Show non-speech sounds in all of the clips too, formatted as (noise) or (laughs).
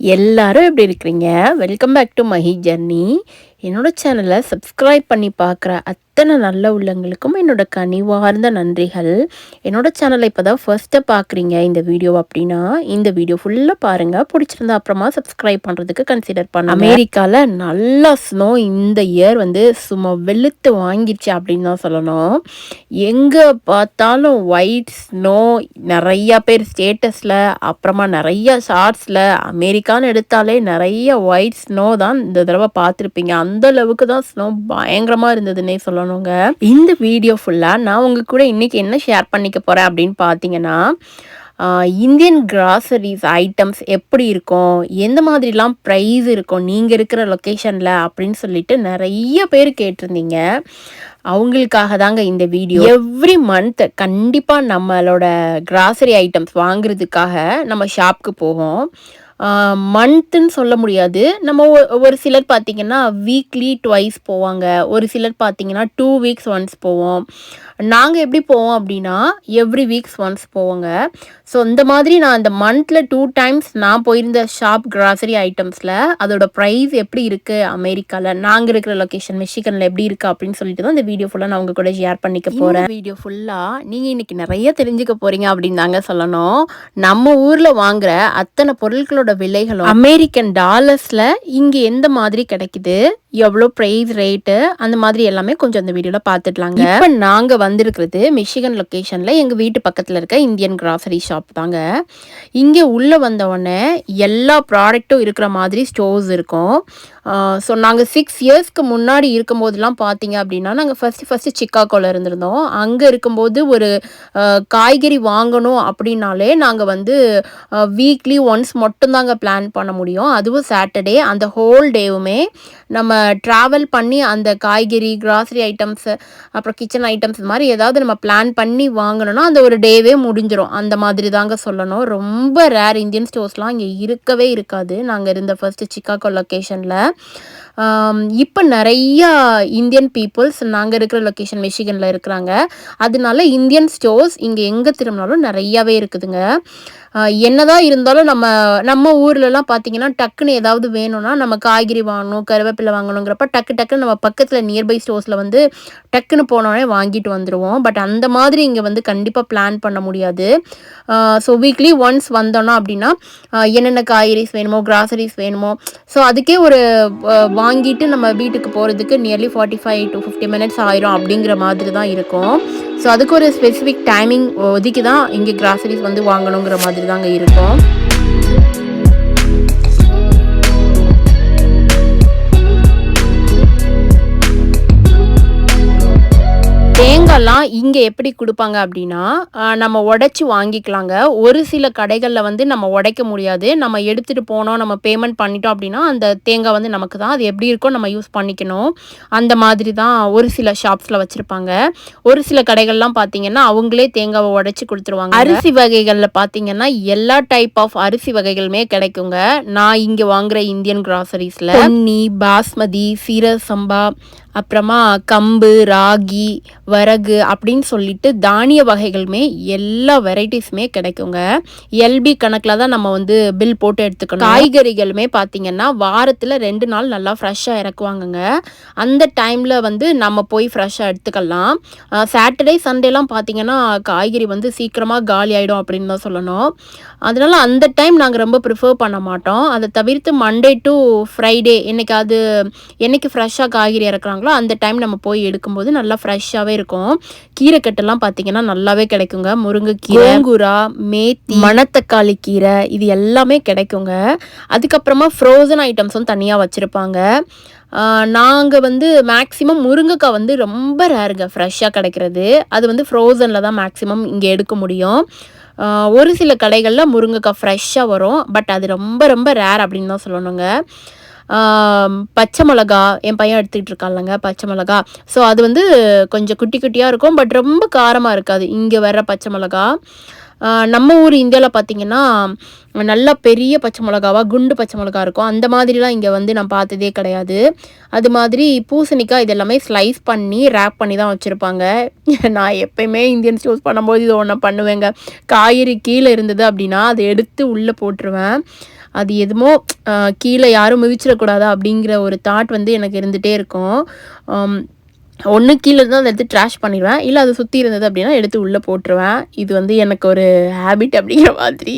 எல்லாரும் எப்படி இருக்கிறீங்க? Welcome back to Mahi journey என்னோட சேனலை சப்ஸ்கிரைப் பண்ணி பார்க்குற அத்தனை நல்ல உள்ளங்களுக்கும் என்னோட கனிவார்ந்த நன்றிகள். என்னோட சேனலை இப்போ தான் ஃபர்ஸ்ட்டை பார்க்குறீங்க இந்த வீடியோ அப்படின்னா இந்த வீடியோ ஃபுல்லாக பாருங்கள் பிடிச்சிருந்தா அப்புறமா சப்ஸ்கிரைப் பண்ணுறதுக்கு கன்சிடர் பண்ண அமெரிக்காவில் நல்லா ஸ்னோ இந்த இயர் வந்து சும்மா வெளுத்து வாங்கிடுச்சு அப்படின்னு தான் சொல்லணும். எங்கே பார்த்தாலும் ஒயிட் ஸ்னோ நிறையா பேர் ஸ்டேட்டஸில் அப்புறமா நிறையா ஷார்ட்ஸில் அமெரிக்கான்னு எடுத்தாலே நிறைய ஒயிட் ஸ்னோ தான் இந்த தடவை பார்த்துருப்பீங்க. அந்த அளவுக்கு தான் ஸ்னோ பயங்கரமாக இருந்ததுன்னே சொல்லணும். பண்ணணுங்க. இந்த வீடியோ ஃபுல்லாக நான் உங்கள் கூட இன்றைக்கி என்ன ஷேர் பண்ணிக்க போகிறேன் அப்படின்னு பார்த்தீங்கன்னா இந்தியன் கிராசரிஸ் ஐட்டம்ஸ் எப்படி இருக்கும் எந்த மாதிரிலாம் ப்ரைஸ் இருக்கும் நீங்கள் இருக்கிற லொக்கேஷனில் அப்படின்னு சொல்லிட்டு நிறைய பேர் கேட்டிருந்தீங்க. அவங்களுக்காக தாங்க இந்த வீடியோ எவ்ரி மந்த் கண்டிப்பாக நம்மளோட கிராசரி ஐட்டம்ஸ் வாங்குறதுக்காக நம்ம ஷாப்க்கு போவோம். மந்த்துன்னு சொல்ல முடியாது. நம்ம ஒ- ஒரு சிலர் பார்த்திங்கன்னா வீக்லி ட்வைஸ் போவாங்க. ஒரு சிலர் பார்த்திங்கன்னா டூ வீக்ஸ் ஒன்ஸ் போவோம். நாங்கள் எப்படி போவோம் அப்படின்னா எவ்ரி வீக்ஸ் ஒன்ஸ் போவோங்க. ஸோ இந்த மாதிரி நான் இந்த மந்தில் டூ டைம்ஸ் நான் போயிருந்த ஷாப் கிராசரி ஐட்டம்ஸில் அதோட ப்ரைஸ் எப்படி இருக்குது அமெரிக்காவில் நாங்கள் இருக்கிற லொக்கேஷன் மிஷிகனில் எப்படி இருக்குது அப்படின்னு சொல்லிட்டு தான் இந்த வீடியோ ஃபுல்லாக நான் உங்க கூட ஷேர் பண்ணிக்க போகிறேன் வீடியோ ஃபுல்லாக நீங்கள் இன்னைக்கு நிறைய தெரிஞ்சுக்க போகிறீங்க அப்படின்னு தாங்க சொல்லணும். நம்ம ஊரில் வாங்குற அத்தனை பொருட்களோட விலைகளும் அமெரிக்கன் டாலர்ஸில் இங்கே எந்த மாதிரி கிடைக்குது எவ்வளோ ப்ரைஸ் ரேட்டு அந்த மாதிரி எல்லாமே கொஞ்சம் அந்த வீடியோவில் பார்த்துடலாங்க இப்போ நாங்கள் வந்திருக்கிறது. மிஷிகன் லொக்கேஷனில் எங்கள் வீட்டு பக்கத்தில் இருக்க இந்தியன் கிராசரி ஷாப் தாங்க. இங்கே உள்ளே வந்தவொடனே எல்லா ப்ராடக்ட்டும் இருக்கிற மாதிரி ஸ்டோர்ஸ் இருக்கும். ஸோ நாங்கள் சிக்ஸ் இயர்ஸ்க்கு முன்னாடி இருக்கும்போதெல்லாம் பார்த்தீங்க அப்படின்னா நாங்கள் ஃபஸ்ட்டு ஃபஸ்ட்டு சிக்காகோவில் இருந்திருந்தோம். அங்கே இருக்கும்போது ஒரு காய்கறி வாங்கணும் அப்படின்னாலே நாங்கள் வந்து வீக்லி ஒன்ஸ் மட்டும்தாங்க பிளான் பண்ண முடியும். அதுவும் சாட்டர்டே அந்த ஹோல் டேவுமே நம்ம ட்ராவல் பண்ணி அந்த காய்கறி கிராசரி ஐட்டம்ஸ் அப்புறம் கிச்சன் ஐட்டம்ஸ் மாதிரி மாதிரி ஏதாவது நம்ம பிளான் பண்ணி வாங்கணும்னா அந்த ஒரு டேவே முடிஞ்சிடும் அந்த மாதிரி தாங்க சொல்லணும். ரொம்ப ரேர் இந்தியன் ஸ்டோர்ஸ்லாம் இங்கே இருக்கவே இருக்காது. நாங்கள் இருந்த ஃபர்ஸ்ட் சிக்காகோ லொக்கேஷனில் இப்போ நிறையா இந்தியன் பீப்புள்ஸ் நாங்கள் இருக்கிற லொக்கேஷன் மிஷிகனில் இருக்கிறாங்க. அதனால இந்தியன் ஸ்டோர்ஸ் இங்கே எங்கே திரும்பினாலும் நிறையாவே இருக்குதுங்க. என்னதான் இருந்தாலும் நம்ம நம்ம ஊர்லலாம் பார்த்தீங்கன்னா டக்குன்னு ஏதாவது வேணும்னா நம்ம காய்கறி வாங்கணும் கருவேப்பிலை வாங்கணுங்கிறப்ப டக்கு டக்குன்னு நம்ம பக்கத்தில் நியர்பை ஸ்டோர்ஸில் வந்து டக்குன்னு போனோடனே வாங்கிட்டு வந்துடுவோம் பட் அந்த மாதிரி இங்கே வந்து கண்டிப்பாக பிளான் பண்ண முடியாது. ஸோ வீக்லி ஒன்ஸ் வந்தோன்னா அப்படின்னா என்னென்ன காய்கறிஸ் வேணுமோ கிராசரிஸ் வேணுமோ ஸோ அதுக்கே ஒரு வாங்கிட்டு நம்ம வீட்டுக்கு போகிறதுக்கு nearly forty five to fifty minutes ஆயிரும் அப்படிங்கிற மாதிரி தான் இருக்கும். ஸோ அதுக்கு ஒரு ஸ்பெசிஃபிக் டைமிங் ஒதுக்கி தான் இங்கே கிராசரிஸ் வந்து வாங்கணுங்கிற மாதிரி தாங்க இருக்கும். தேங்காய்லாம் இங்கே எப்படி கொடுப்பாங்க அப்படின்னா நம்ம உடைச்சி வாங்கிக்கலாங்க. ஒரு சில கடைகளில் வந்து நம்ம உடைக்க முடியாது. நம்ம எடுத்துகிட்டு போனோம் நம்ம பேமெண்ட் பண்ணிட்டோம் அப்படின்னா அந்த தேங்காய் வந்து நமக்கு தான் அது எப்படி இருக்கோ நம்ம யூஸ் பண்ணிக்கணும். அந்த மாதிரி தான் ஒரு சில ஷாப்ஸில் வச்சுருப்பாங்க. ஒரு சில கடைகள்லாம் பார்த்தீங்கன்னா அவங்களே தேங்காவை உடைச்சி கொடுத்துருவாங்க. அரிசி வகைகளில் பார்த்தீங்கன்னா எல்லா டைப் ஆஃப் அரிசி வகைகளுமே கிடைக்குங்க. நான் இங்கே வாங்குற இந்தியன் கிராசரிஸில் பொன்னி பாஸ்மதி சீரசம்பா அப்புறமா கம்பு ராகி வரகு அப்படின்னு சொல்லிட்டு தானிய வகைகளுமே எல்லா வெரைட்டிஸுமே கிடைக்குங்க. எல்பி கணக்கில் தான் நம்ம வந்து பில் போட்டு எடுத்துக்கணும். காய்கறிகளுமே பார்த்தீங்கன்னா வாரத்தில் ரெண்டு நாள் நல்லா ஃப்ரெஷ்ஷாக இறக்குவாங்கங்க. அந்த டைமில் வந்து நம்ம போய் ஃப்ரெஷ்ஷாக எடுத்துக்கலாம். சாட்டர்டே சண்டேலாம் பார்த்தீங்கன்னா காய்கறி வந்து சீக்கிரமாக காலி ஆகிடும் அப்படின்னு தான் சொல்லணும். அதனால அந்த டைம் நாங்கள் ரொம்ப ப்ரிஃபர் பண்ண மாட்டோம். அதை தவிர்த்து மண்டே டு ஃப்ரைடே என்னைக்காவது என்னைக்கு ஃப்ரெஷ்ஷாக காய்கறி இறக்குறாங்களோ அந்த டைம் நம்ம போய் எடுக்கும்போது நல்லா ஃப்ரெஷ்ஷாகவே இருக்கும். கீரைக்கட்டெல்லாம் பார்த்தீங்கன்னா நல்லாவே கிடைக்குங்க. முருங்கைக்கீரை கோங்குரா மேத்தி மணத்தக்காளி கீரை இது எல்லாமே கிடைக்குங்க. அதுக்கப்புறமா ஃப்ரோசன் ஐட்டம்ஸும் தனியாக வச்சுருப்பாங்க. நாங்கள் வந்து மேக்ஸிமம் முருங்கைக்காய் வந்து ரொம்ப ரேருங்க ஃப்ரெஷ்ஷாக கிடைக்கிறது. அது வந்து ஃப்ரோசனில் தான் மேக்ஸிமம் இங்கே எடுக்க முடியும். ஒரு சில கடைகளில் முருங்கைக்காய் ஃப்ரெஷ்ஷாக வரும். பட் அது ரொம்ப ரொம்ப ரேர் அப்படின்னு தான் சொல்லணுங்க. பச்சை மிளகா என் பையன் எடுத்துக்கிட்டு இருக்கான்லங்க பச்சை மிளகா. ஸோ அது வந்து கொஞ்சம் குட்டி குட்டியாக இருக்கும். பட் ரொம்ப காரமாக இருக்காது. இங்கே வர்ற பச்சை மிளகா. நம்ம ஊர் இந்தியாவில் பார்த்தீங்கன்னா நல்லா பெரிய பச்சை மிளகாவா குண்டு பச்சை மிளகா இருக்கும். அந்த மாதிரிலாம் இங்கே வந்து நான் பார்த்ததே கிடையாது. அது மாதிரி பூசணிக்காய் இதெல்லாமே ஸ்லைஸ் பண்ணி ரேப் பண்ணி தான் வச்சுருப்பாங்க. (laughs) நான் எப்பயுமே இந்தியன் ஸ்டோர்ஸ் பண்ணும்போது இது ஒன்று பண்ணுவேங்க. காய்கறி கீழே இருந்தது அப்படின்னா அதை எடுத்து உள்ளே போட்டுருவேன். அது எதுமோ கீழே யாரும் மிதிச்சிடக்கூடாதா அப்படிங்கிற ஒரு தாட் வந்து எனக்கு இருந்துகிட்டே இருக்கும். ஒன்று கீழே இருந்தால் அதை எடுத்து ட்ராஷ் பண்ணிடுவேன். இல்லை அது சுற்றி இருந்தது அப்படின்னா எடுத்து உள்ளே போட்டுருவேன். இது வந்து எனக்கு ஒரு ஹேபிட் அப்படிங்கிற மாதிரி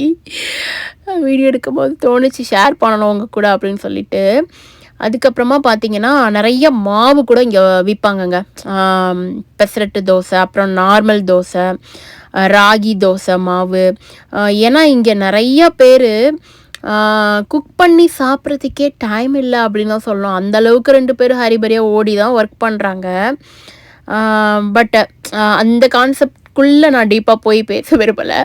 வீடியோ எடுக்கும்போது தோணுச்சு. ஷேர் பண்ணணும் உங்கள் கூட அப்படின்னு சொல்லிட்டு. அதுக்கப்புறமா பார்த்தீங்கன்னா நிறைய மாவு கூட இங்கே விற்பாங்கங்க பெசரட்டு தோசை அப்புறம் நார்மல் தோசை ராகி தோசை மாவு. ஏன்னா இங்கே நிறைய பேர் குக் பண்ணி சாப்பிட்றதுக்கே டைம் இல்லை அப்படின்னு தான் சொல்லணும். அந்தளவுக்கு ரெண்டு பேரும் ஹரிபரியாக ஓடி தான் ஒர்க் பண்ணுறாங்க பட் அந்த கான்செப்ட் அதுக்குள்ளே நான் டீப்பாக போய் பேச விரும்பலை.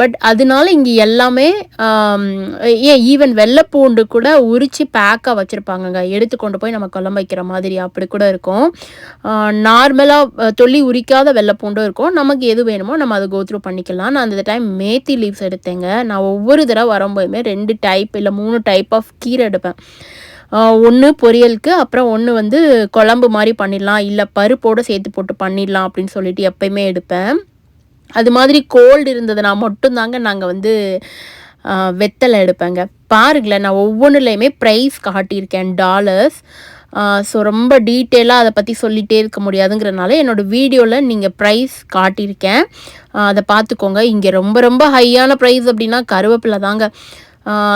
பட் அதனால இங்கே எல்லாமே ஏன் ஈவன் வெள்ளைப்பூண்டு கூட உரித்து பேக்காக வச்சுருப்பாங்கங்க. எடுத்து கொண்டு போய் நம்ம குழம்பு வைக்கிற மாதிரி அப்படி கூட இருக்கும். நார்மலாக தொல்லி உரிக்காத வெள்ளைப்பூண்டும் இருக்கும். நமக்கு எது வேணுமோ நம்ம அதை கோத்ரூ பண்ணிக்கலாம். நான் அந்த டைம் மேத்தி லீவ்ஸ் எடுத்தேங்க. நான் ஒவ்வொரு தடவை வரும்போதுமே ரெண்டு டைப் இல்லை மூணு டைப் ஆஃப் கீரை எடுப்பேன். ஒன்று பொரியலுக்கு அப்புறம் ஒன்று வந்து குழம்பு மாதிரி பண்ணிடலாம். இல்லை பருப்போடு சேர்த்து போட்டு பண்ணிடலாம் அப்படின்னு சொல்லிட்டு எப்பயுமே எடுப்பேன். அது மாதிரி கோல்டு இருந்ததுனா மட்டும்தாங்க நாங்கள் வந்து வெத்தலை எடுப்பேங்க. பாருங்களேன் நான் ஒவ்வொன்றுலையுமே ப்ரைஸ் காட்டியிருக்கேன் டாலர்ஸ் ஸோ ரொம்ப டீட்டெயிலாக அதை பற்றி சொல்லிகிட்டே இருக்க முடியாதுங்கிறனால என்னோடய வீடியோவில் நீங்கள் ப்ரைஸ் காட்டியிருக்கேன். அதை பார்த்துக்கோங்க. இங்கே ரொம்ப ரொம்ப ஹையான ப்ரைஸ் அப்படின்னா கருவேப்பிலை தாங்க.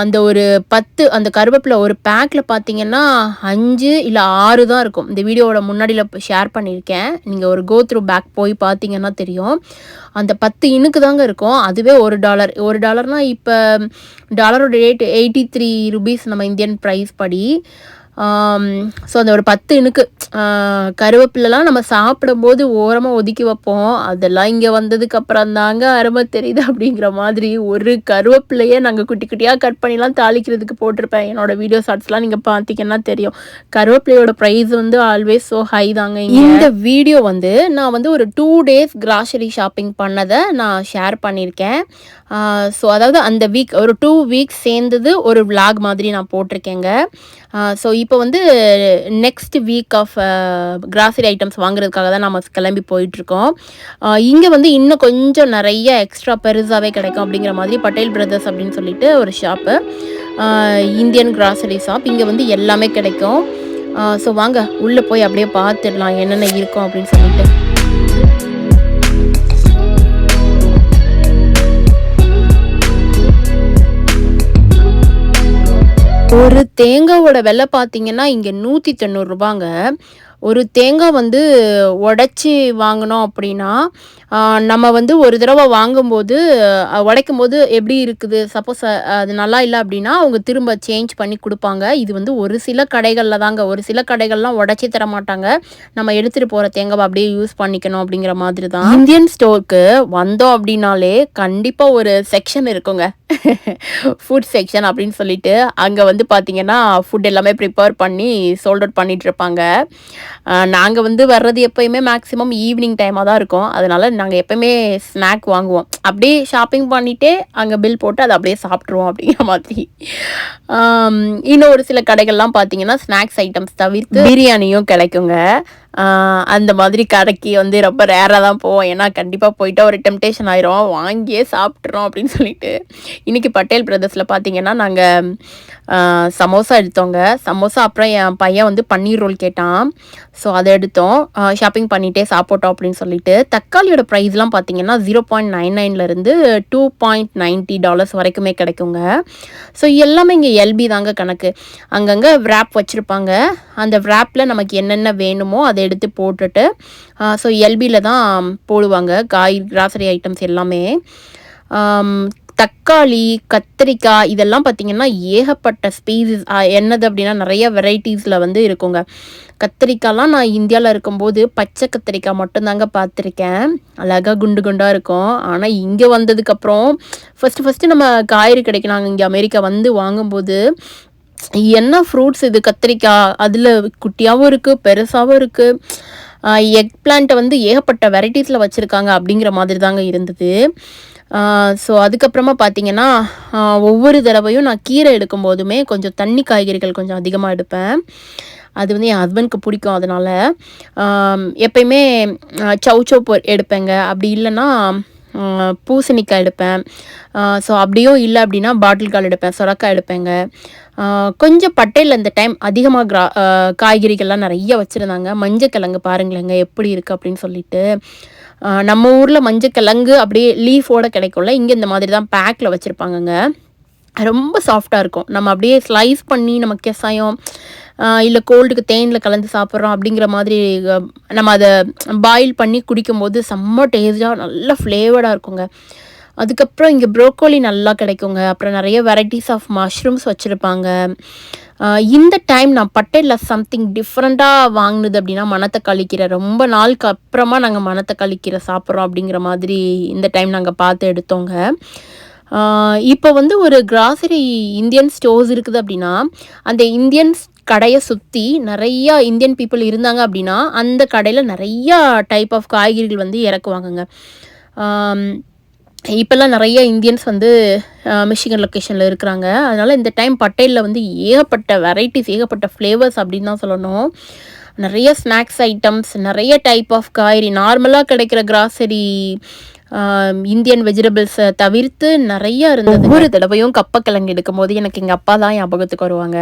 அந்த ஒரு பத்து அந்த கருவேப்பிலை ஒரு பேக்கில் பார்த்தீங்கன்னா அஞ்சு இல்லை ஆறு தான் இருக்கும். இந்த வீடியோவோட முன்னாடியில் ஷேர் பண்ணியிருக்கேன். நீங்கள் ஒரு கோ த்ரூ பேக் போய் பார்த்தீங்கன்னா தெரியும். அந்த பத்து இனுக்கு தாங்க இருக்கும். அதுவே ஒரு டாலர் ஒரு டாலர்னால் இப்போ டாலரோட ரேட் எயிட்டி த்ரீ ருபீஸ் நம்ம இந்தியன் ப்ரைஸ் படி. ஸோ அந்த ஒரு பத்து இனுக்கு கருவேப்பிலலாம் நம்ம சாப்பிடும்போது ஓரமாக ஒதுக்கி வைப்போம். அதெல்லாம் இங்கே வந்ததுக்கு அப்புறம் தாங்க அருமை தெரியுது அப்படிங்கிற மாதிரி ஒரு கருவேப்பிலையே நாங்கள் குட்டி குட்டியாக கட் பண்ணிலாம் தாளிக்கிறதுக்கு போட்டிருப்பேன். என்னோட வீடியோ ஷார்ட்ஸ்லாம் நீங்கள் பார்த்தீங்கன்னா தெரியும். கருவேப்பிலையோட ப்ரைஸ் வந்து ஆல்வேஸ் ஸோ ஹை தாங்க இந்த வீடியோ வந்து நான் வந்து ஒரு டூ டேஸ் கிராசரி ஷாப்பிங் பண்ணதை நான் ஷேர் பண்ணியிருக்கேன். ஸோ அதாவது அந்த வீக் ஒரு டூ வீக்ஸ் சேர்ந்தது ஒரு விளாக் மாதிரி நான் போட்டிருக்கேங்க. ஸோ இப்போ வந்து next week of grocery items வாங்குறதுக்காக தான் நம்ம கிளம்பி போயிட்டுருக்கோம். இங்கே வந்து இன்னும் கொஞ்சம் நிறைய எக்ஸ்ட்ரா பெருசாகவே கிடைக்கும் அப்படிங்கிற மாதிரி பட்டேல் பிரதர்ஸ் அப்படின்னு சொல்லிட்டு ஒரு ஷாப்பு இந்தியன் கிராசரி ஷாப் இங்கே வந்து எல்லாமே கிடைக்கும். ஸோ வாங்க உள்ளே போய் அப்படியே பார்த்துடலாம் என்னென்ன இருக்கும் அப்படின்னு சொல்லிட்டு. ஒரு தேங்காவோட விலை பார்த்தீங்கன்னா இங்கே நூற்றி தொண்ணூறுரூபாங்க ஒரு தேங்காய் வந்து உடச்சி வாங்கினோம் அப்படின்னா நம்ம வந்து ஒரு தடவை வாங்கும்போது உடைக்கும் போது எப்படி இருக்குது? சப்போஸ் அது நல்லா இல்லை அப்படின்னா அவங்க திரும்ப சேஞ்ச் பண்ணி கொடுப்பாங்க. இது வந்து ஒரு சில கடைகளில் தாங்க. ஒரு சில கடைகள்லாம் உடச்சி தர மாட்டாங்க. நம்ம எடுத்துகிட்டு போகிற தேங்காவை அப்படியே யூஸ் பண்ணிக்கணும் அப்படிங்கிற மாதிரி தான். இந்தியன் ஸ்டோருக்கு வந்தோம் அப்படின்னாலே கண்டிப்பாக ஒரு செக்ஷன் இருக்குங்க. ஃபுட் செக்ஷன் அப்படின்னு சொல்லிட்டு அங்கே வந்து பார்த்தீங்கன்னா ஃபுட் எல்லாமே ப்ரிப்பேர் பண்ணி சோல்ட் அவுட் பண்ணிட்டு இருப்பாங்க. நாங்கள் வந்து வர்றது எப்போயுமே மேக்ஸிமம் ஈவினிங் டைமாக தான் இருக்கும். அதனால் நாங்கள் எப்போயுமே ஸ்நாக் வாங்குவோம். அப்படியே ஷாப்பிங் பண்ணிகிட்டே அங்கே பில் போட்டு அதை அப்படியே சாப்பிட்ருவோம் அப்படிங்கிற மாதிரி. இன்னும் ஒரு சில கடைகள்லாம் பார்த்தீங்கன்னா ஸ்நாக்ஸ் ஐட்டம்ஸ் தவிர்த்து பிரியாணியும் கிடைக்குங்க. அந்த மாதிரி கடைக்கு வந்து ரொம்ப ரேராக தான் போவோம். ஏன்னா கண்டிப்பாக போயிட்டா ஒரு டெம்டேஷன் ஆயிரும். வாங்கியே சாப்பிட்றோம் அப்படின்னு சொல்லிட்டு. இன்றைக்கி பட்டேல் பிரதர்ஸில் பார்த்தீங்கன்னா நாங்கள் சமோசா எடுத்தோங்க. சமோசா அப்புறம் என் பையன் வந்து பன்னீர் ரோல் கேட்டான். ஸோ அதை எடுத்தோம். ஷாப்பிங் பண்ணிகிட்டே சாப்பிட்டோம் அப்படின்னு சொல்லிட்டு. தக்காளியோட ப்ரைஸ்லாம் பார்த்தீங்கன்னா ஜீரோ பாயிண்ட் நைன் நைன்லேருந்து டூ பாயிண்ட் நைன்ட்டி டாலர்ஸ் வரைக்குமே கிடைக்குங்க. ஸோ எல்லாமே இங்கே எல்பி தாங்க கணக்கு. அங்கங்கே ரேப் வச்சுருப்பாங்க. அந்த ரேப்பில் நமக்கு என்னென்ன வேணுமோ அதை எடுத்து போட்டுட்டு ஸோ எல்பியில் தான் போடுவாங்க காய் கிராசரி ஐட்டம்ஸ் எல்லாமே. தக்காளி கத்திரிக்காய் இதெல்லாம் பார்த்திங்கன்னா ஏகப்பட்ட ஸ்பீசிஸ் என்னது அப்படின்னா நிறைய வெரைட்டிஸில் வந்து இருக்குங்க. கத்திரிக்காய்லாம் நான் இந்தியாவில் இருக்கும்போது பச்சை கத்திரிக்காய் மட்டும்தாங்க பார்த்துருக்கேன். அழகாக குண்டு குண்டாக இருக்கும். ஆனால் இங்கே வந்ததுக்கப்புறம் ஃபஸ்ட்டு ஃபஸ்ட்டு நம்ம காய்கறி கிடைக்கும் நாங்கள் இங்கே அமெரிக்கா வந்து வாங்கும்போது என்ன ஃப்ரூட்ஸ் இது? கத்திரிக்காய் அதில் குட்டியாகவும் இருக்குது பெருசாகவும் இருக்குது எக் பிளான்ட்டை வந்து ஏகப்பட்ட வெரைட்டிஸில் வச்சுருக்காங்க அப்படிங்கிற மாதிரி தாங்க இருந்தது ஸோ அதுக்கப்புறமா பார்த்தீங்கன்னா ஒவ்வொரு தடவையும் நான் கீரை எடுக்கும் போதுமே கொஞ்சம் தண்ணி காய்கறிகள் கொஞ்சம் அதிகமாக எடுப்பேன். அது வந்து என் ஹஸ்பண்ட்க்கு பிடிக்கும் அதனால். எப்பயுமே சவு சவு எடுப்பேங்க. அப்படி இல்லைன்னா பூசணிக்காய் எடுப்பேன். ஸோ அப்படியும் இல்லை அப்படின்னா பாட்டில் கால் எடுப்பேன் சுரக்காய் எடுப்பேங்க. கொஞ்சம் பட்டையில் இந்த டைம் அதிகமாக கிரா காய்கறிகள்லாம் நிறைய வச்சுருந்தாங்க. மஞ்சக்கிழங்கு பாருங்களேங்க எப்படி இருக்குது அப்படின்னு சொல்லிட்டு. நம்ம ஊரில் மஞ்சக்கிழங்கு அப்படியே லீஃபோட கிடைக்கும்ல இங்கே இந்த மாதிரி தான் பேக்கில் வச்சுருப்பாங்கங்க. ரொம்ப சாஃப்டாக இருக்கும். நம்ம அப்படியே ஸ்லைஸ் பண்ணி நம்ம கெசாயம் இல்லை கோல்டுக்கு தேனில் கலந்து சாப்பிட்றோம் அப்படிங்கிற மாதிரி நம்ம அதை பாயில் பண்ணி குடிக்கும்போது செம்ம டேஸ்ட்டாக நல்ல ஃப்ளேவர்டாக இருக்குங்க. அதுக்கப்புறம் இங்கே ப்ரோக்கோலி நல்லா கிடைக்குங்க. அப்புறம் நிறைய வெரைட்டிஸ் ஆஃப் மஷ்ரூம்ஸ் வச்சுருப்பாங்க. இந்த டைம் நான் பட்டேலில் சம்திங் டிஃப்ரெண்ட்டாக வாங்கினது அப்படின்னா மணத்தக்காளி கீரை. ரொம்ப நாளுக்கு அப்புறமா நாங்கள் மணத்தக்காளி கீரை சாப்பிட்றோம் அப்படிங்கிற மாதிரி இந்த டைம் நாங்கள் பார்த்து எடுத்தோங்க. இப்போ வந்து ஒரு கிராசரி இந்தியன் ஸ்டோர்ஸ் இருக்குது அப்படின்னா அந்த இந்தியன்ஸ் கடையை சுற்றி நிறையா இந்தியன் பீப்புள் இருந்தாங்க அப்படின்னா அந்த கடையில் நிறையா டைப் ஆஃப் காய்கறிகள் வந்து இறக்குவாங்கங்க. இப்போல்லாம் நிறைய இந்தியன்ஸ் வந்து மிஷிகன் லொக்கேஷனில் இருக்கிறாங்க. அதனால் இந்த டைம் பட்டேலில் வந்து ஏகப்பட்ட வெரைட்டிஸ் ஏகப்பட்ட ஃப்ளேவர்ஸ் அப்படின்னு தான் சொல்லணும். நிறைய ஸ்நாக்ஸ் ஐட்டம்ஸ் நிறைய டைப் ஆஃப் காய்கறி நார்மலாக கிடைக்கிற கிராசரி இந்தியன் வெஜிடபிள்ஸை தவிர்த்து நிறைய இருந்தது. ஒவ்வொரு தடவையும் கப்பக்கிழங்கு எடுக்கும்போது எனக்கு எங்கள் அப்பா தான் ஞாபகத்துக்கு வருவாங்க.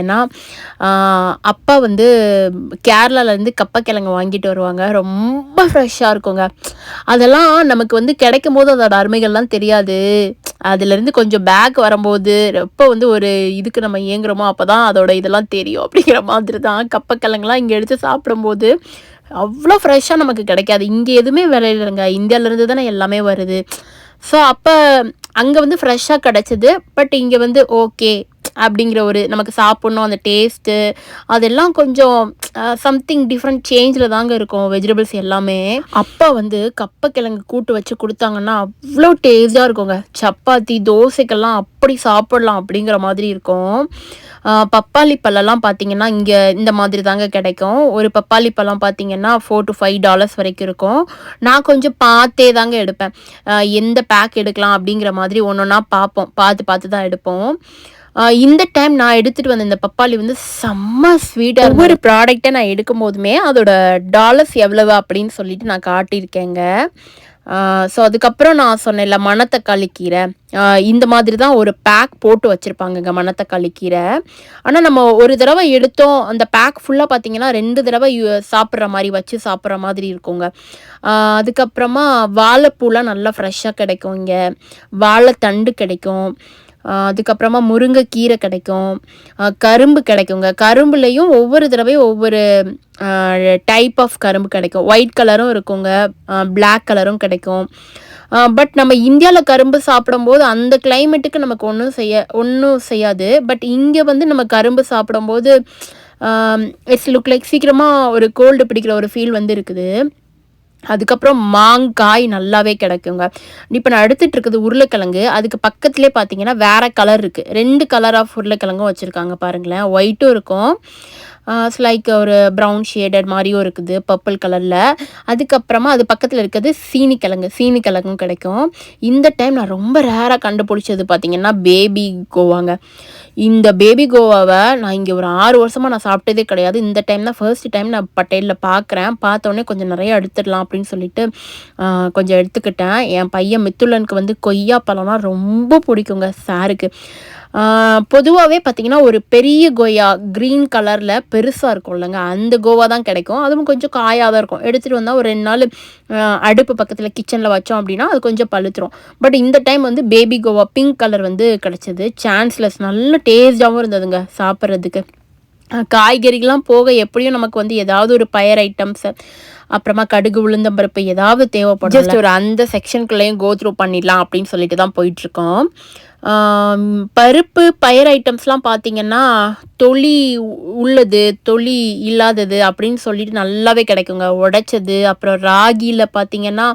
ஏன்னா அப்பா வந்து கேரளாலேருந்து கப்பக்கிழங்கு வாங்கிட்டு வருவாங்க. ரொம்ப ஃப்ரெஷ்ஷாக இருக்குங்க. அதெல்லாம் நமக்கு வந்து கிடைக்கும் போது அதோட அருமைகள்லாம் தெரியாது. அதுலேருந்து கொஞ்சம் பேக் வரும்போது எப்போ வந்து ஒரு இதுக்கு நம்ம இயங்குறோமோ அப்போ தான் அதோட இதெல்லாம் தெரியும் அப்படிங்கிற மாதிரி தான் கப்பக்கிழங்குலாம் இங்கே எடுத்து சாப்பிடும்போது அவ்வளோ ஃப்ரெஷ்ஷாக நமக்கு கிடைக்காது. இங்கே எதுவுமே விளையிலங்க இந்தியாவிலேருந்து தானே எல்லாமே வருது. ஸோ அப்போ அங்கே வந்து ஃப்ரெஷ்ஷாக கிடச்சிது. பட் இங்கே வந்து ஓகே அப்படிங்கிற ஒரு நமக்கு சாப்பிட்ணும் அந்த டேஸ்ட்டு அதெல்லாம் கொஞ்சம் சம்திங் டிஃப்ரெண்ட் சேஞ்சில் தாங்க இருக்கும். வெஜிடபிள்ஸ் எல்லாமே. அப்பா வந்து கப்பக்கிழங்கு கூட்டு வச்சு கொடுத்தாங்கன்னா அவ்வளோ டேஸ்ட்டாக இருக்குங்க. சப்பாத்தி தோசைக்கெல்லாம் அப்படி சாப்பிடலாம் அப்படிங்கிற மாதிரி இருக்கும். பப்பாளி பழம்லாம் பார்த்தீங்கன்னா இங்கே இந்த மாதிரி தாங்க கிடைக்கும். ஒரு பப்பாளி பழம் பார்த்தீங்கன்னா ஃபோர் டு ஃபைவ் டாலர்ஸ் வரைக்கும் இருக்கும். நான் கொஞ்சம் பார்த்தே தாங்க எடுப்பேன். எந்த பேக் எடுக்கலாம் அப்படிங்கிற மாதிரி ஒன்று ஒன்றா பார்ப்போம். பார்த்து பார்த்து தான் எடுப்போம். இந்த டைம் நான் எடுத்துகிட்டு வந்த இந்த பப்பாளி வந்து செம்ம ஸ்வீட்டாக ஒவ்வொரு ப்ராடக்ட்டை நான் எடுக்கும் போதுமே அதோட டாலர்ஸ் எவ்வளவு அப்படின்னு சொல்லிட்டு நான் காட்டியிருக்கேங்க. ஸோ அதுக்கப்புறம் நான் சொன்னேன்ல மணத்தக்காளி கீரை. இந்த மாதிரி தான் ஒரு பேக் போட்டு வச்சுருப்பாங்கங்க மணத்தக்காளி கீரை. ஆனால் நம்ம ஒரு தடவை எடுத்தோம் அந்த பேக் ஃபுல்லாக பார்த்தீங்கன்னா ரெண்டு தடவை சாப்பிட்ற மாதிரி வச்சு சாப்பிட்ற மாதிரி இருக்குங்க. அதுக்கப்புறமா வாழைப்பூலாம் நல்லா ஃப்ரெஷ்ஷாக கிடைக்கும் இங்கே வாழைத்தண்டு கிடைக்கும். அதுக்கப்புறமா முருங்கைக்கீரை கிடைக்கும். கரும்பு கிடைக்குங்க. கரும்புலேயும் ஒவ்வொரு தடவையும் ஒவ்வொரு டைப் ஆஃப் கரும்பு கிடைக்கும். ஒயிட் கலரும் இருக்குங்க. பிளாக் கலரும் கிடைக்கும். பட் நம்ம இந்தியாவில் கரும்பு சாப்பிடும்போது அந்த கிளைமேட்டுக்கு நமக்கு ஒன்றும் செய்ய ஒன்றும் செய்யாது. பட் இங்கே வந்து நம்ம கரும்பு சாப்பிடும்போது இட்ஸ் லுக் லைக் சீக்கிரமாக ஒரு கோல்டு பிடிக்கிற ஒரு ஃபீல் வந்து இருக்குது. அதுக்கப்புறம் மாங்காய் நல்லாவே கிடைக்குங்க. இப்போ நான் எடுத்துகிட்டு இருக்குது உருளைக்கிழங்கு. அதுக்கு பக்கத்துலேயே பார்த்தீங்கன்னா வேறு கலர் இருக்குது ரெண்டு கலர் ஆஃப் உருளைக்கிழங்கும் வச்சுருக்காங்க பாருங்களேன். ஒயிட்டும் இருக்கும். லைக் ஒரு ப்ரௌன் ஷேடட் மாதிரியும் இருக்குது பர்பிள் கலரில் அதுக்கப்புறமா அது பக்கத்தில் இருக்கிறது சீனி கிழங்கு சீனி கிழங்கும் கிடைக்கும். இந்த டைம் நான் ரொம்ப ரேராக கண்டுபிடிச்சது பார்த்தீங்கன்னா பேபி கோவாங்க. இந்த பேபி கோவாவை நான் இங்கே ஒரு ஆறு வருஷமாக நான் சாப்பிட்டதே கிடையாது. இந்த டைம் தான் ஃபர்ஸ்ட் டைம் நான் பட்டேலில் பார்க்குறேன் பார்த்தோன்னே கொஞ்சம் நிறைய எடுத்துடலாம் அப்படின்னு சொல்லிட்டு கொஞ்சம் எடுத்துக்கிட்டேன். என் பையன் மித்துலனுக்கு வந்து கொய்யா பழம்னா ரொம்ப பிடிக்குங்க சாருக்கு. பொதுவாகவே பார்த்தீங்கன்னா ஒரு பெரிய கொய்யா க்ரீன் கலரில் பெருசாக இருக்கும் இல்லைங்க. அந்த கோவா தான் கிடைக்கும். அதுவும் கொஞ்சம் காயாக தான் இருக்கும். எடுத்துகிட்டு வந்தால் ஒரு ரெண்டு நாள் அடுப்பு பக்கத்தில் கிச்சனில் வச்சோம் அப்படின்னா அது கொஞ்சம் பழுத்துரும். பட் இந்த டைம் வந்து பேபி கோவா பிங்க் கலர் வந்து கிடச்சிது. சான்ஸ்லெஸ் நல்ல டேஸ்டாகவும் இருந்ததுங்க சாப்பிட்றதுக்கு. காய்கறிகள்லாம் போக எப்படியும் நமக்கு வந்து ஏதாவது ஒரு பயர் ஐட்டம்ஸ் அப்புறமா கடுகு உளுந்தம்பருப்பு ஏதாவது தேவைப்படும் ஜஸ்ட் ஒரு அந்த செக்ஷனுக்குள்ளேயும் கோ த்ரூ பண்ணிடலாம் அப்படின்னு சொல்லிட்டு தான் போயிட்டுருக்கோம் பருப்பு பயர் ஐட்டம்ஸ்லாம் பார்த்தீங்கன்னா தொளி உள்ளது தொளி இல்லாதது அப்படின்னு சொல்லிட்டு நல்லாவே கிடைக்குங்க. உடைச்சது அப்புறம் ராகியில் பார்த்தீங்கன்னா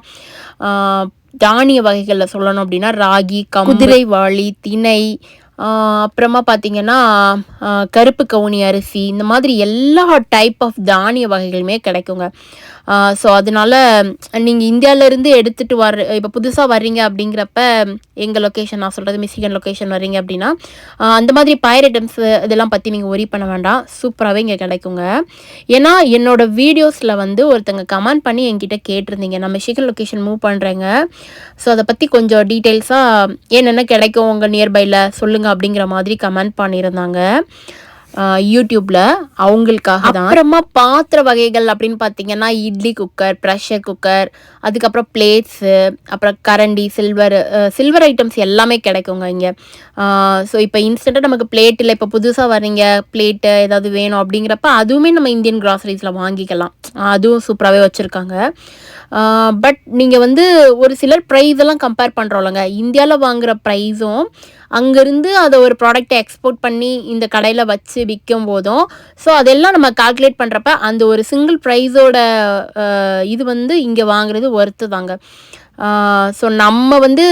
தானிய வகைகளில் சொல்லணும் அப்படின்னா ராகி கம் குதிரைவாளி திணை அப்புறமா பார்த்தீங்கன்னா கருப்பு கவுனி அரிசி இந்த மாதிரி எல்லா டைப் ஆஃப் தானிய வகைகளுமே கிடைக்குங்க. ஸோ அதனால நீங்கள் இந்தியாவிலேருந்து எடுத்துகிட்டு வர இப்போ புதுசாக வர்றீங்க அப்படிங்கிறப்ப எங்கள் லொக்கேஷன் நான் சொல்கிறது மிசிகன் லொக்கேஷன் வரீங்க அப்படின்னா அந்த மாதிரி பயர் ஐட்டம்ஸ் இதெல்லாம் பற்றி நீங்கள் ஒரி பண்ண வேண்டாம். சூப்பராகவே இங்கே கிடைக்குங்க. ஏன்னா என்னோடய வீடியோஸில் வந்து ஒருத்தங்க கமெண்ட் பண்ணி என்கிட்ட கேட்டிருந்தீங்க. நான் மிஷிகன் லொக்கேஷன் மூவ் பண்ணுறேங்க ஸோ அதை பற்றி கொஞ்சம் டீட்டெயில்ஸாக என்னென்ன கிடைக்கும் உங்கள் நியர்பையில் சொல்லுங்கள் அப்படிங்கிற மாதிரி கமெண்ட் பண்ணியிருந்தாங்க. யூடியூப்பில் அவங்களுக்காக தான். அப்புறமா பாத்திர வகைகள் அப்படின்னு பார்த்தீங்கன்னா இட்லி குக்கர் ப்ரெஷர் குக்கர் அதுக்கப்புறம் பிளேட்ஸு அப்புறம் கரண்டி சில்வர் சில்வர் ஐட்டம்ஸ் எல்லாமே கிடைக்குங்க இங்கே. ஸோ இப்போ இன்ஸ்டண்ட்டாக நமக்கு பிளேட் இல்லை. இப்போ புதுசாக வர்றீங்க பிளேட்டு ஏதாவது வேணும் அப்படிங்கிறப்ப அதுவுமே நம்ம இந்தியன் கிராசரிஸில் வாங்கிக்கலாம். அதுவும் சூப்பராகவே வச்சுருக்காங்க. பட் நீங்கள் வந்து ஒரு சிலர் ப்ரைஸ் எல்லாம் கம்பேர் பண்ணுறோம்லங்க இந்தியாவில் வாங்குகிற ப்ரைஸும் அங்கேருந்து அதை ஒரு ப்ராடக்ட்டை எக்ஸ்போர்ட் பண்ணி இந்த கடையில் வச்சு விற்கும் போதும் ஸோ அதெல்லாம் நம்ம கால்குலேட் பண்ணுறப்ப அந்த ஒரு சிங்கிள் ப்ரைஸோட இது வந்து இங்கே வாங்குறது ஒர்த்து தாங்க. ஸோ நம்ம வந்து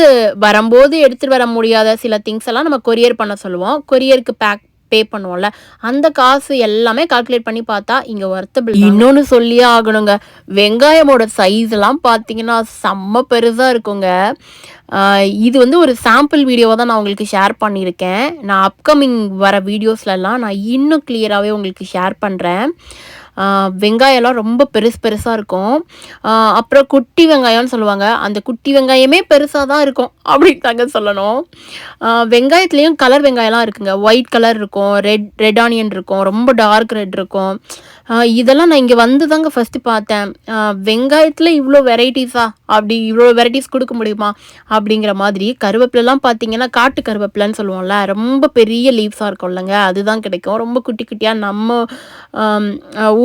வரும்போது எடுத்துகிட்டு வர முடியாத சில திங்ஸ் எல்லாம் நம்ம கொரியர் பண்ண சொல்லுவோம். கொரியருக்கு பேக் பே பண்ணுவோம்ல அந்த காசு எல்லாமே கால்குலேட் பண்ணி பார்த்தா இங்கே ஒர்த்தபிள் இன்னொன்று சொல்லியே ஆகணுங்க. வெங்காயமோட சைஸ் எல்லாம் பார்த்தீங்கன்னா செம்ம பெருசாக இருக்குங்க. இது வந்து ஒரு சாம்பிள் வீடியோவாக தான் நான் உங்களுக்கு ஷேர் பண்ணியிருக்கேன். நான் அப்கமிங் வர வீடியோஸ்லலாம் நான் இன்னும் கிளியராகவே உங்களுக்கு ஷேர் பண்ணுறேன் வெங்காயம்லாம் ரொம்ப பெருசு பெருசாக இருக்கும். அப்புறம் குட்டி வெங்காயம்னு சொல்லுவாங்க. அந்த குட்டி வெங்காயமே பெருசாக தான் இருக்கும் அப்படின்னு தாங்க சொல்லணும் வெங்காயத்துலேயும் கலர் வெங்காயம்லாம் இருக்குங்க. ஒயிட் கலர் இருக்கும் ரெட் ரெட் ஆனியன் இருக்கும் ரொம்ப டார்க் ரெட் இருக்கும். இதெல்லாம் நான் இங்கே வந்து தாங்க ஃபஸ்ட்டு பார்த்தேன் வெங்காயத்தில் இவ்வளோ வெரைட்டிஸா அப்படி இவ்வளோ வெரைட்டிஸ் கொடுக்க முடியுமா? அப்படிங்கிற மாதிரி கருவேப்பிலலாம் பார்த்தீங்கன்னா காட்டு கருவேப்பிலன்னு சொல்லுவோம்ல ரொம்ப பெரிய லீவ்ஸாக இருக்கும்லங்க அதுதான் கிடைக்கும். ரொம்ப குட்டி குட்டியாக நம்ம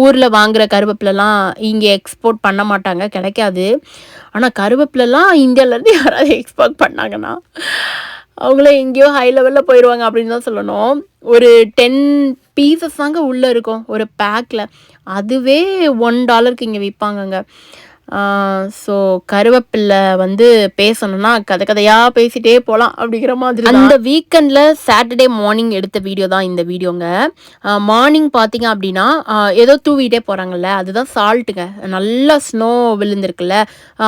ஊரில் வாங்குகிற கருவேப்பிலலாம் இங்கே எக்ஸ்போர்ட் பண்ண மாட்டாங்க கிடைக்காது. ஆனால் கருவேப்பிலலாம் இந்தியாவிலேருந்து யாராவது எக்ஸ்போர்ட் பண்ணாங்கன்னா அவங்கள எங்கேயோ ஹை லெவலில் போயிடுவாங்க அப்படின்னு தான் சொல்லணும். ஒரு டென் பீசஸ் தாங்க உள்ளே இருக்கும் ஒரு பேக்கில் அதுவே ஒன் டாலருக்கு இங்கே விற்பாங்கங்க ஸோ கருவேப்பில்லை வந்து பேசணும்னா கதை கதையாக பேசிகிட்டே போகலாம் அப்படிங்கிற மாதிரி அந்த வீக்கெண்டில் சாட்டர்டே மார்னிங் எடுத்த வீடியோ தான் இந்த வீடியோங்க மார்னிங் பார்த்தீங்க அப்படின்னா ஏதோ தூவிட்டே போகிறாங்கல்ல அதுதான் சால்ட்டுங்க நல்லா ஸ்னோ விழுந்திருக்குல்ல.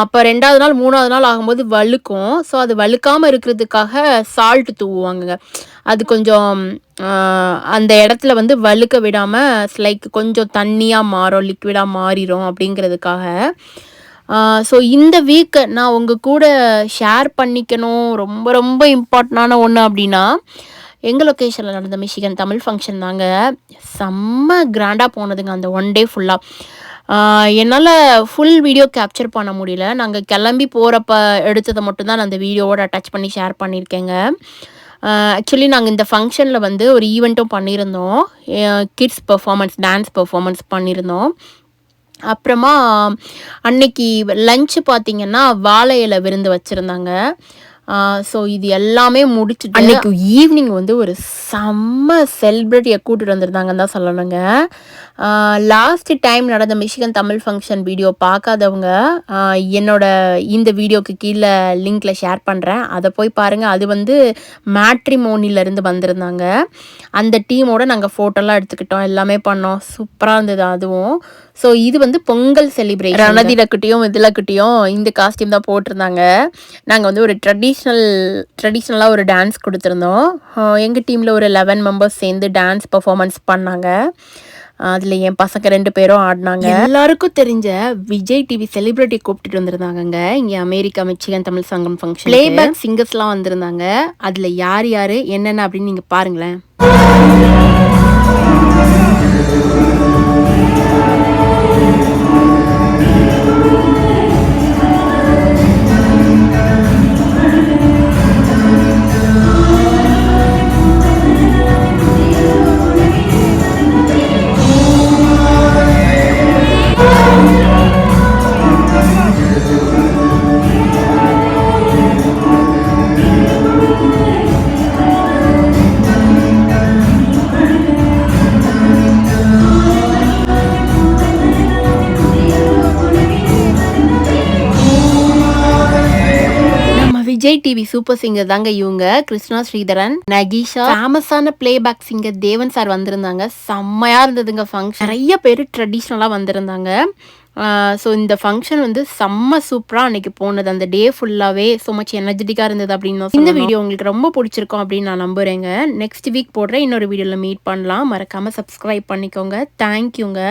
அப்போ ரெண்டாவது நாள் மூணாவது நாள் ஆகும்போது வழுக்கும். ஸோ அது வழுக்காமல் இருக்கிறதுக்காக சால்ட் தூவுவாங்கங்க. அது கொஞ்சம் அந்த இடத்துல வந்து வழுக்க விடாமல் லைக் கொஞ்சம் தண்ணியாக மாறும் லிக்விடாக மாறிடும் அப்படிங்கிறதுக்காக. ஸோ இந்த வீக் நான் உங்கள் கூட ஷேர் பண்ணிக்கணும். ரொம்ப ரொம்ப இம்பார்ட்டண்டான ஒன்று அப்படின்னா எங்கள் லொக்கேஷனில் நடந்த மிஷிகன் தமிழ் ஃபங்க்ஷன் தாங்க. செம்ம கிராண்டாக போனதுங்க அந்த ஒன் டே ஃபுல்லாக என்னால் ஃபுல் வீடியோ கேப்சர் பண்ண முடியல. நாங்கள் கிளம்பி போகிறப்ப எடுத்ததை மட்டும்தான் நான் அந்த வீடியோவோட அட்டாச் பண்ணி ஷேர் பண்ணியிருக்கேங்க. ஆக்சுவலி நாங்கள் இந்த ஃபங்க்ஷனில் வந்து ஒரு ஈவெண்ட்டும் பண்ணியிருந்தோம் கிட்ஸ் பெர்ஃபார்மன்ஸ் டான்ஸ் பெர்ஃபார்மன்ஸ் பண்ணியிருந்தோம் அப்புறமா அன்னைக்கு லஞ்சு பார்த்தீங்கன்னா வாழை இலை விருந்து வச்சுருந்தாங்க. ஸோ இது எல்லாமே முடிச்சுட்டு அன்னைக்கு ஈவினிங் வந்து ஒரு செம்ம செலிப்ரிட்டியை கூட்டிட்டு வந்திருந்தாங்கன்னு தான் சொல்லணுங்க. லாஸ்ட் டைம் நடந்த மிஷிகன் தமிழ் ஃபங்க்ஷன் வீடியோ பார்க்காதவங்க என்னோட இந்த வீடியோக்கு கீழே லிங்க்ல ஷேர் பண்ணுறேன் அதை போய் பாருங்கள் அது வந்து மேட்ரிமோனிலேருந்து வந்திருந்தாங்க. அந்த டீமோட நாங்கள் ஃபோட்டோலாம் எடுத்துக்கிட்டோம். எல்லாமே பண்ணோம். சூப்பராக இருந்தது அதுவும். ஸோ இது வந்து பொங்கல் செலிப்ரேஷன் ரணதிலக்குட்டியும் இதிலக்குட்டியும் இந்த காஸ்டியூம் தான் போட்டிருந்தாங்க. நாங்கள் வந்து ஒரு ட்ரெடிஷ்னல் ட்ரெடிஷ்னலாக ஒரு டான்ஸ் கொடுத்துருந்தோம். எங்கள் டீமில் ஒரு லெவன் மெம்பர்ஸ் சேர்ந்து டான்ஸ் பர்ஃபார்மன்ஸ் பண்ணாங்க. அதில் என் பசங்க ரெண்டு பேரும் ஆடினாங்க. எல்லாருக்கும் தெரிஞ்ச விஜய் டிவி செலிபிரிட்டி கூப்பிட்டுட்டு வந்திருந்தாங்கங்க. இங்கே அமெரிக்கா மிச்சிகன் தமிழ் சங்கம் ஃபங்க்ஷன் பிளேபேக் சிங்கர்ஸ்லாம் வந்திருந்தாங்க. அதில் யார் யார் என்னென்ன அப்படின்னு நீங்கள் பாருங்களேன். விஜய் டிவி சூப்பர் சிங்கர் தாங்க இவங்க. கிருஷ்ணா ஸ்ரீதரன் நகீஷா. ஃபேமஸான பிளேபேக் சிங்கர் தேவன் சார் வந்திருந்தாங்க. செம்மையா இருந்ததுங்க ஃபங்க்ஷன் நிறைய பேர் ட்ரெடிஷ்னலாக வந்திருந்தாங்க. ஸோ இந்த ஃபங்க்ஷன் வந்து செம்ம சூப்பராக அன்னைக்கு போனது. அந்த டே ஃபுல்லாகவே ஸோ மச் எனர்ஜெட்டிக்காக இருந்தது அப்படின்னு இந்த வீடியோ உங்களுக்கு ரொம்ப பிடிச்சிருக்கும் அப்படின்னு நான் நம்புகிறேங்க நெக்ஸ்ட் வீக் போடுற இன்னொரு வீடியோவில் மீட் பண்ணலாம். மறக்காமல் சப்ஸ்கிரைப் பண்ணிக்கோங்க. தேங்க்யூங்க